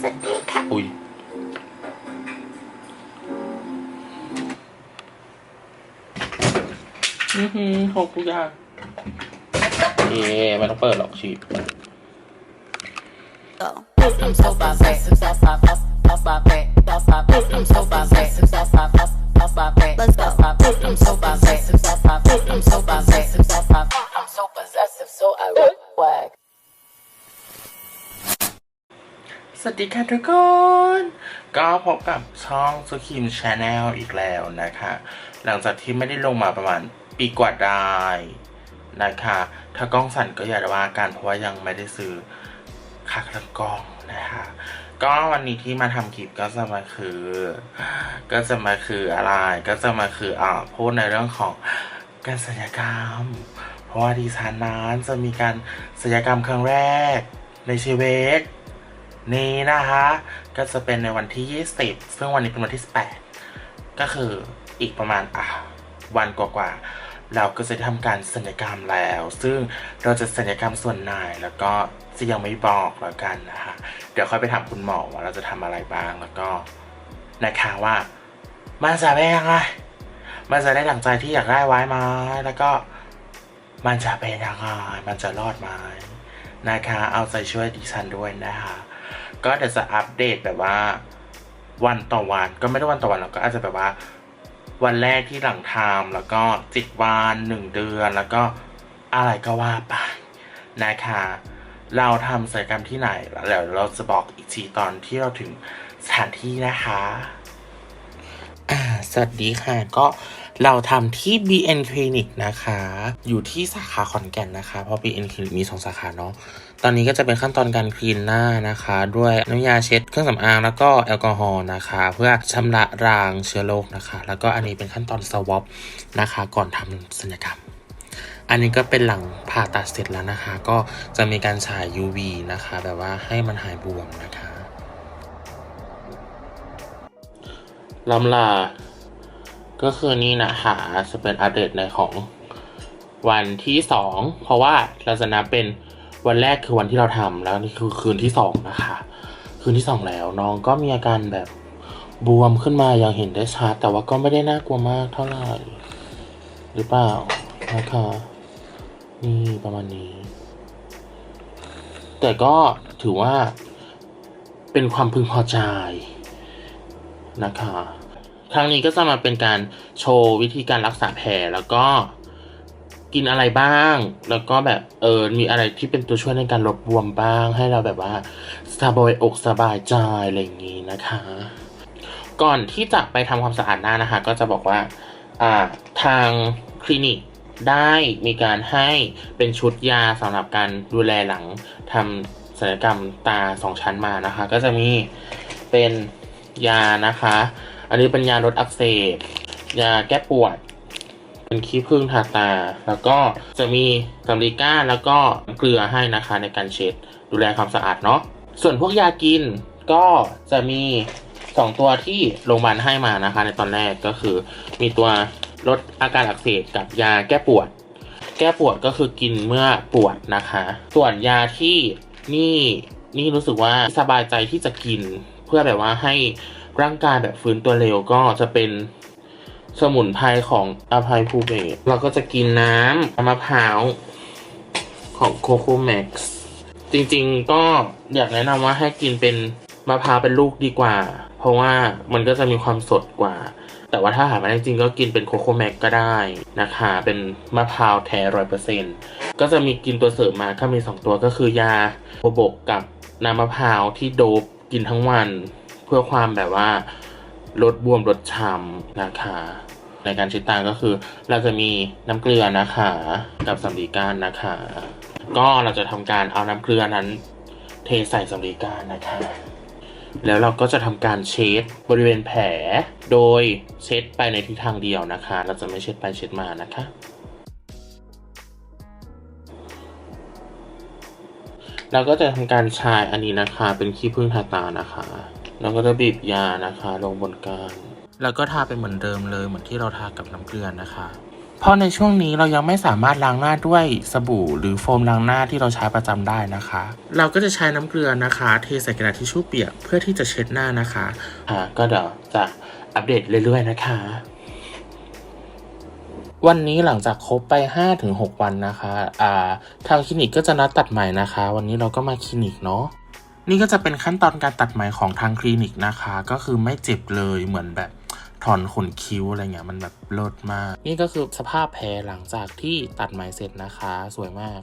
สวัสดีค่ะอุ้ยอือหือหกทุกอย่างเอ๊ะไม่ต้องเปิดหรอกชีพ I'm so bad, off ทุกคน ก็พบกับช่องสุคิมชาแนลอีกแล้วนะคะ หลังจากที่ไม่ได้ลงมาประมาณปีกว่าได้นะคะ ถ้ากล้องสั่นก็อย่าว่ากันเพราะว่ายังไม่ได้ซื้อค่าเครื่องกล้องนะคะ ก็วันนี้ที่มาทำคลิปก็จะมาคือ ก็จะมาคืออะไร ก็จะมาคืออ่าพูดในเรื่องของการศัลยกรรม เพราะว่าดิฉันนั้นจะมีการศัลยกรรมครั้งแรกในชีวิต นี้นะคะ ก็จะเป็นในวันที่ 20 ซึ่งวันนี้เป็นวันที่ 18 ก็คืออีกประมาณอะวันกว่าๆเราก็จะทำการสัญญกรรมแล้ว ซึ่งเราจะสัญญกรรมส่วนไหนแล้วก็จะยังไม่บอกแล้วกันนะคะ เดี๋ยวค่อยไปถามคุณหมอว่าเราจะทำอะไรบ้างแล้วก็นะคะว่ามันจะเป็นยังไงมันจะได้หลังใจที่อยากได้ไว้ไหมแล้วก็มันจะเป็นยังไงมันจะรอดไหมนะคะ เอาใจช่วยดิฉันด้วยนะคะ ก็เดี๋ยวจะอัปเดตแบบว่าวันต่อวันก็ไม่ได้วันต่อวันหรอกก็อาจจะแบบว่า วันแรกที่หลังทำแล้วก็จิตวันหนึ่งเดือน แล้วก็อะไรก็ว่าไปนะคะ เราทำศัลยกรรมที่ไหนแล้วเราจะบอกอีกทีตอนที่เราถึงสถานที่นะคะ อ่า สวัสดีค่ะก็ เราทำที่ BN Clinic นะคะ อยู่ที่สาขาขอนแก่นนะคะ เพราะ BN Clinic มีสองสาขาเนาะ ตอนนี้ก็จะเป็นขั้นตอนการคลีนหน้านะคะ ด้วยน้ำยาเช็ดเครื่องสำอางแล้วก็แอลกอฮอล์นะคะ เพื่อชำระรางเชื้อโรคนะคะ แล้วก็อันนี้เป็นขั้นตอนสวอปนะคะ ก่อนทำศัลยกรรมอันนี้ก็เป็นหลังผ่าตัดเสร็จแล้วนะคะ ก็จะมีการฉาย UV นะคะ แบบว่าให้มันหายบวมนะคะลำลา ก็คือนี่นะคะจะเป็นอัปเดตในของวันที่สองเพราะว่าเราจะนับเป็นวันแรกคือวันที่เราทำแล้วนี่คือคืนที่สองนะคะ คืนที่สองแล้วน้องก็มีอาการแบบบวมขึ้นมาอย่างเห็นได้ชัดแต่ว่าก็ไม่ได้น่ากลัวมากเท่าไหร่ หรือเปล่านะคะนี่ประมาณนี้ แต่ก็ถือว่าเป็นความพึงพอใจนะคะ ครั้งนี้ก็จะมาเป็นการโชว์วิธีการรักษาแผลแล้วก็กินอะไรบ้าง แล้วก็แบบเออมีอะไรที่เป็นตัวช่วยในการลดบวมบ้าง ให้เราแบบว่าสบายอกสบายใจอะไรอย่างนี้นะคะ ก่อนที่จะไปทำความสะอาดหน้านะคะ ก็จะบอกว่าอ่าทางคลินิกได้มีการให้เป็นชุดยาสำหรับการดูแลหลังทำศัลยกรรมตาสองชั้นมานะคะ ก็จะมีเป็นยานะคะ อันนี้เป็นยาลดอักเสบ ยาแก้ปวด เป็นขี้ผึ้งทาตา แล้วก็จะมีสำลีก้านแล้วก็เกลือให้นะคะในการเช็ด ดูแลความสะอาดเนาะ ส่วนพวกยากินก็จะมีสองตัวที่โรงพยาบาลให้มานะคะ ในตอนแรกก็คือ มีตัวลดอาการอักเสบกับยาแก้ปวด แก้ปวดก็คือกินเมื่อปวดนะคะ ส่วนยาที่นี่นี่รู้สึกว่าสบายใจที่จะกินเพื่อแบบว่าให้ ร่างกายแบบฟื้นตัวเร็วก็จะเป็นสมุนไพรของอภัยภูเบศเราก็จะกินน้ำมะพร้าวของโคโคแม็กซ์จริงๆก็อยากแนะนำว่าให้กินเป็นมะพร้าวเป็นลูกดีกว่า เพราะว่ามันก็จะมีความสดกว่า แต่ว่าถ้าหาไม่ได้จริงก็กินเป็นโคโคแม็กก็ได้นะคะ เป็นมะพร้าวแท้ร้อยเปอร์เซ็นก็จะมีกินตัวเสริมมาก็มีสองตัวก็คือยาโบบกกับน้ำมะพร้าวที่โดบกินทั้งวัน เพื่อความแบบว่าลดบวมลดช้ำนะคะ ในการเช็ดตาก็คือ เราจะมีน้ำเกลือนะคะ กับสำลีก้านนะคะ ก็เราจะทำการเอาน้ำเกลือนั้น เทใส่สำลีก้านนะคะ แล้วเราก็จะทำการเช็ดบริเวณแผล โดยเช็ดไปในทิศทางเดียวนะคะ เราจะไม่เช็ดไปเช็ดมานะคะเราก็จะทำการชายอันนี้นะคะ เป็นขี้ผึ้งทาตานะคะ แล้วก็จะบีบยานะคะ ลงบนก้านแล้วก็ทาไปเหมือนเดิมเลยเหมือนที่เราทากับน้ำเกลือนะคะ เพราะในช่วงนี้เรายังไม่สามารถล้างหน้าด้วยสบู่หรือโฟมล้างหน้าที่เราใช้ประจำได้นะคะ เราก็จะใช้น้ำเกลือนะคะเทใส่กระดาษทิชชู่เปียกเพื่อที่จะเช็ดหน้านะคะอ่าก็เดี๋ยวจะอัปเดตเรื่อยๆนะคะ วันนี้หลังจากครบไป 5-6 วันนะคะอ่าทางคลินิกก็จะนัดตัดใหม่นะคะ วันนี้เราก็มาคลินิกเนาะ นี่ก็จะเป็นขั้นตอนการตัดไหมของทางคลินิกนะคะ ก็คือไม่เจ็บเลยเหมือนแบบถอนขนคิ้วอะไรเงี้ยมันแบบเลิศมาก นี่ก็คือสภาพแผลหลังจากที่ตัดไหมเสร็จนะคะ สวยมาก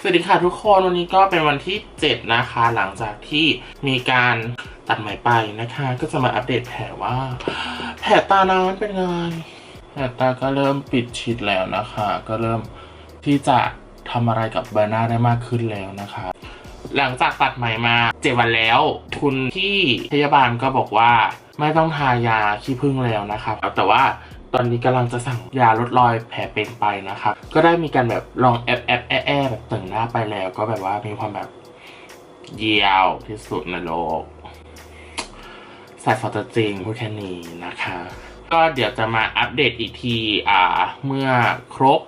สวัสดีค่ะทุกคนวันนี้ก็เป็นวันที่ 7 นะคะ หลังจากที่มีการตัดไหมไปนะคะ ก็จะมาอัปเดตแผลว่า แผลตาน้ำเป็นไงแผลตาก็เริ่มปิดชิดแล้วนะคะ ก็เริ่มที่จะทำอะไรกับใบหน้าได้มากขึ้นแล้วนะคะ หลังจากตัดไหมมาเจ็ดวันแล้ว คุณที่พยาบาลก็บอกว่า ไม่ต้องทายาขี้ผึ้งแล้วนะครับ แต่ว่าตอนนี้กำลังจะสั่งยาลดรอยแผลเป็นไปนะครับ ก็ได้มีการแบบลองแอบแอบแอบแอบแบบแต่งหน้าไปแล้ว ก็แบบว่ามีความแบบเยียวที่สุดในโลกใส่ฟอตจริงพูดแค่นี้นะคะ ก็เดี๋ยวจะมาอัปเดตอีกทีอ่าเมื่อครบ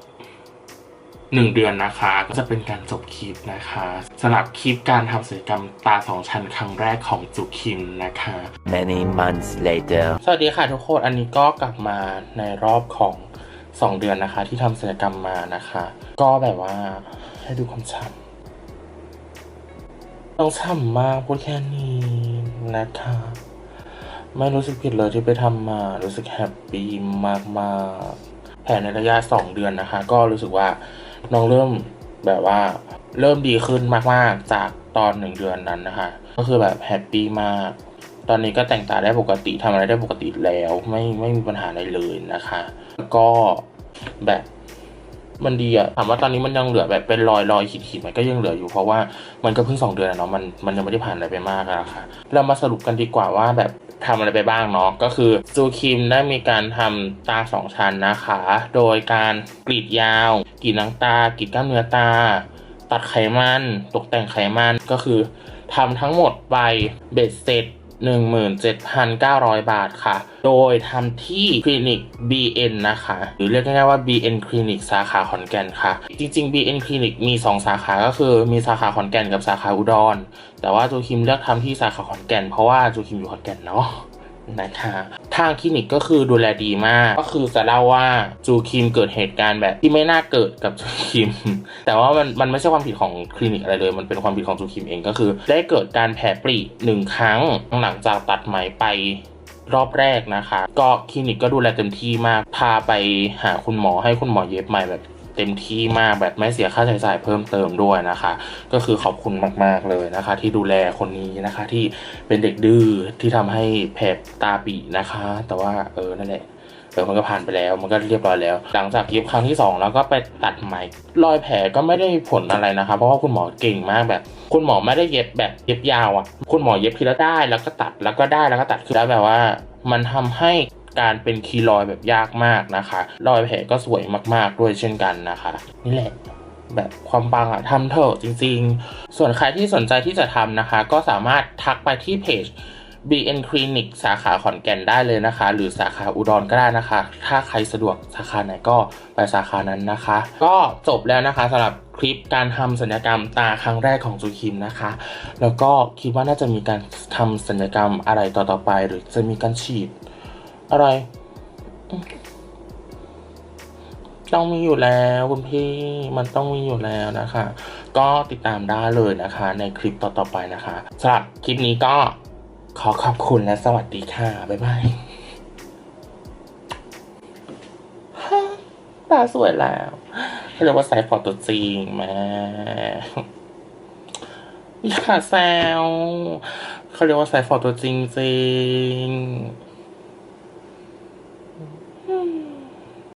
หนึ่งเดือนนะคะ ก็จะเป็นการจบคลิปนะคะสำหรับคลิปการทำศัลยกรรมตาสองชั้นครั้งแรกของจุคิมนะคะ Many months later. สวัสดีค่ะทุกคนอันนี้ก็กลับมาในรอบของ 2 เดือนนะคะ ที่ทำศัลยกรรมมานะคะ ก็แบบว่าให้ดูความฉ่ำต้องฉ่ำมากพูดแค่นี้นะคะไม่รู้สึกผิดเลยที่ไปทำมา รู้สึกแฮปปี้มากๆ แผนในระยะ 2 เดือนนะคะ ก็รู้สึกว่า น้องเริ่มแบบว่าเริ่มดีขึ้นมากๆจากตอนหนึ่งเดือนนั้นนะคะ ก็คือแบบแฮปปี้มาก ตอนนี้ก็แต่งตาได้ปกติทำอะไรได้ปกติแล้ว ไม่ไม่มีปัญหาอะไรเลยนะคะ ก็แบบ มันดีอะถามว่าตอนนี้มันยังเหลือแบบเป็นรอยรอยขีดขีดๆมันก็ยังเหลืออยู่เพราะว่ามันก็เพิ่งสองเดือนอะเนาะมันมันยังไม่ได้ผ่านอะไรไปมากอะนะคะเรามาสรุปกันดีกว่าว่าแบบทำอะไรไปบ้างเนาะก็คือจูคิมได้มีการทำตาสองชั้นนะคะ โดยการกรีดยาว กรีดหนังตา กรีดกล้ามเนื้อตา ตัดไขมัน ตกแต่งไขมันก็คือทำทั้งหมดไปเบ็ดเสร็จ 17,900 บาทค่ะ โดยทำที่คลินิก BN นะคะ หรือเรียกง่ายๆว่า BN คลินิกสาขาขอนแก่นค่ะ จริง ๆ BN คลินิกมี 2 สาขาก็คือมีสาขาขอนแก่นกับสาขาอุดร แต่ว่าจูคิมเลือกทำที่สาขาขอนแก่นเพราะว่าจูคิมอยู่ขอนแก่นเนาะ นะคะทางคลินิกก็คือดูแลดีมาก ก็คือจะเล่าว่าจูคิมเกิดเหตุการณ์แบบที่ไม่น่าเกิดกับจูคิม แต่ว่ามันมันไม่ใช่ความผิดของคลินิกอะไรเลย มันเป็นความผิดของจูคิมเองก็คือ ได้เกิดการแผลปริหนึ่งครั้งหลังจากตัดไหมไปรอบแรกนะคะ ก็คลินิกก็ดูแลเต็มที่มาก พาไปหาคุณหมอให้คุณหมอเย็บไหมแบบ เต็มที่มากแบบไม่เสียค่าใช้จ่ายเพิ่มเติมด้วยนะคะ ก็คือขอบคุณมาก ๆเลยนะคะ ที่ดูแลคนนี้นะคะ ที่เป็นเด็กดื้อที่ทำให้แผลตาปีนะคะ แต่ว่าเออนั่นแหละเออมันก็ผ่านไปแล้ว มันก็เรียบร้อยแล้ว หลังจากเย็บครั้งที่สองแล้วก็ไปตัดไหมรอยแผลก็ไม่ได้มีผลอะไรนะคะ เพราะว่าคุณหมอเก่งมากแบบ คุณหมอไม่ได้เย็บแบบเย็บยาวอะ คุณหมอเย็บทีละได้แล้วก็ตัดแล้วก็ได้แล้วก็ตัดคือแล้วแบบว่า มันทำให้ การเป็นคีรอยแบบยากมากนะคะ รอยแผลก็สวยมากๆด้วยเช่นกันนะคะ นี่แหละแบบความปังอะทำเถอะจริงๆ ส่วนใครที่สนใจที่จะทำนะคะ ก็สามารถทักไปที่เพจ BN Clinic สาขาขอนแก่นได้เลยนะคะ หรือสาขาอุดรก็ได้นะคะ ถ้าใครสะดวกสาขาไหนก็ไปสาขานั้นนะคะ ก็จบแล้วนะคะสำหรับคลิปการทำสัญญกรรมตาครั้งแรกของจูคิมนะคะ แล้วก็คิดว่าน่าจะมีการทำสัญญกรรมอะไรต่อๆไป หรือจะมีการฉีด อะไรอืมต้องมีอยู่แล้วคุณพี่มันต้องมีอยู่แล้วนะคะ ก็ติดตามได้เลยนะคะ ในคลิปต่อๆไปนะคะสำหรับคลิปนี้ก็ขอขอบคุณและสวัสดีค่ะ บ๊ายบายตาสวยแล้วเขาเรียกว่าใส่ฟอตัวจริงแม่อย่าแซวเขาเรียกว่าใส่ฟอตัวจริงจริง